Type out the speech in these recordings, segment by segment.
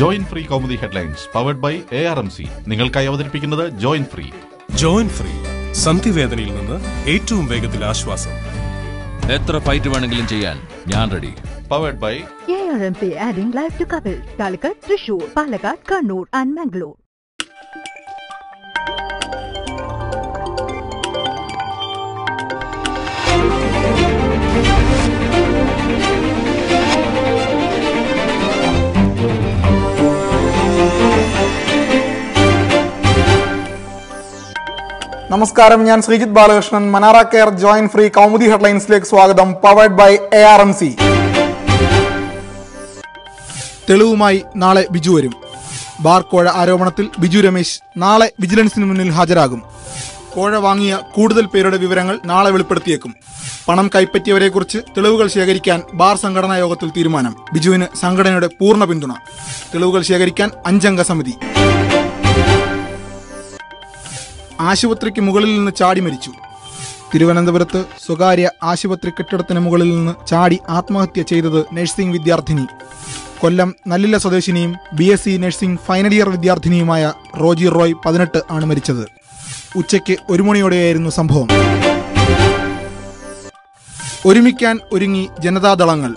Join free Kaumudi headlines powered by A R M C നിങ്ങൾക്കായി അവതരിപ്പിക്കുന്നത് join free join free സന്ധിവേദനയിൽ നിന്ന് ഏറ്റവും വേഗത്തിൽ ആശ്വാസം. എത്ര ഫൈറ്റ് വേണമെങ്കിലും ചെയ്യാൻ ഞാൻ ready powered by ARMC adding life to Kapil, Calicut, Thrissur Palakkad Kannur and. നമസ്കാരം ഞാൻ Sreejith Balakrishnan. Manara care join free Kaumudi ഹെഡ്ലൈൻസിലേക്ക് സ്വാഗതം. Powered by A R M C തെളിവുമായി നാളെ ബിജു വരും. ബാർ കോഴ ആരോപണത്തിൽ ബിജു രമേശ് നാളെ വിജിലൻസിന് മുന്നിൽ ഹാജരാകും. കോഴ വാങ്ങിയ കൂടുതൽ പേരുടെ വിവരങ്ങൾ നാളെ വെളിപ്പെടുത്തിയേക്കും. പണം കൈപ്പറ്റിയവരെക്കുറിച്ച് തെളിവുകൾ ശേഖരിക്കാൻ ബാർ സംഘടനാ യോഗത്തിൽ തീരുമാനം. ബിജുവിന് സംഘടനയുടെ പൂർണ പിന്തുണ. തെളിവുകൾ ശേഖരിക്കാൻ അഞ്ചംഗ സമിതി. ആശുപത്രിക്ക് മുകളിൽ നിന്ന് ചാടി മരിച്ചു. തിരുവനന്തപുരത്ത് സ്വകാര്യ ആശുപത്രി കെട്ടിടത്തിന് മുകളിൽ നിന്ന് ചാടി ആത്മഹത്യ ചെയ്തത് നഴ്സിംഗ് വിദ്യാർത്ഥിനി. Kollam Nallila സ്വദേശിനിയും B S C nursing final year വിദ്യാർത്ഥിനിയുമായ Roji Roy പതിനെട്ട് ആണ് മരിച്ചത്. ഉച്ചയ്ക്ക് ഒരു മണിയോടെയായിരുന്നു സംഭവം. ഒരുമിക്കാൻ ഒരുങ്ങി ജനതാദളങ്ങൾ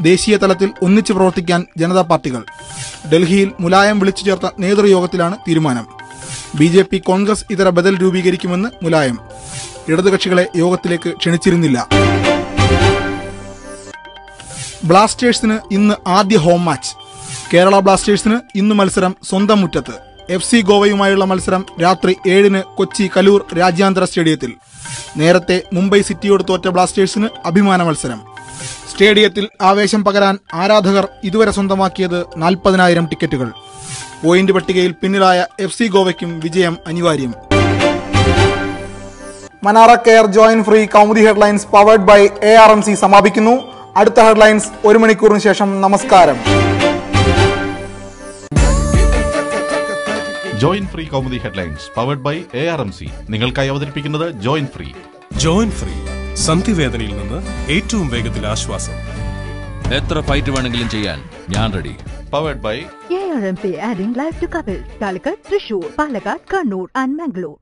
ദേശീയ തലത്തിൽ ഒന്നിച്ചു പ്രവർത്തിക്കാൻ ജനതാ പാർട്ടികൾ. ഡൽഹിയിൽ മുലായം വിളിച്ചു ചേർത്ത നേതൃയോഗത്തിലാണ് തീരുമാനം. ബി ജെ പി കോൺഗ്രസ് ഇതര ബദൽ രൂപീകരിക്കുമെന്ന് മുലായം. ഇടതുകക്ഷികളെ യോഗത്തിലേക്ക് ക്ഷണിച്ചിരുന്നില്ല. ബ്ലാസ്റ്റേഴ്സിന് ഇന്ന് ആദ്യ ഹോം മാച്ച്. കേരള ബ്ലാസ്റ്റേഴ്സിന് ഇന്ന് മത്സരം സ്വന്തം മുറ്റത്ത്. എഫ് സി ഗോവയുമായുള്ള മത്സരം രാത്രി ഏഴിന് കൊച്ചി കലൂർ രാജ്യാന്തര സ്റ്റേഡിയത്തിൽ. നേരത്തെ മുംബൈ സിറ്റിയോട് തോറ്റ ബ്ലാസ്റ്റേഴ്സിന് അഭിമാന മത്സരം. സ്റ്റേഡിയത്തിൽ ആവേശം പകരാൻ ആരാധകർ ഇതുവരെ സ്വന്തമാക്കിയത് നാൽപ്പതിനായിരം ടിക്കറ്റുകൾ. പോയിന്റ് പട്ടികയിൽ പിന്നിലായ എഫ് സി ഗോവയ്ക്കും വിജയം അനിവാര്യം. Manara care join free Kaumudi headlines powered by A R M C സമാപിക്കുന്നു. അടുത്ത ഹെഡ്ലൈൻസ് ഒരു മണിക്കൂറിന് ശേഷം നമസ്കാരം. Join free Kaumudi headlines powered by A R M C നിങ്ങൾക്കായി അവതരിപ്പിക്കുന്നത് ജോയിൻ ഫ്രീ. Join free. സന്ധിവേദനയിൽ നിന്ന് ഏറ്റവും വേഗത്തിൽ ആശ്വാസം. എത്ര ഫൈറ്റ് വേണമെങ്കിലും ചെയ്യാൻ ഞാൻ ready powered by A R M P adding life to Kapil Calicut Thrissur Palakkad Kannur and Mangalore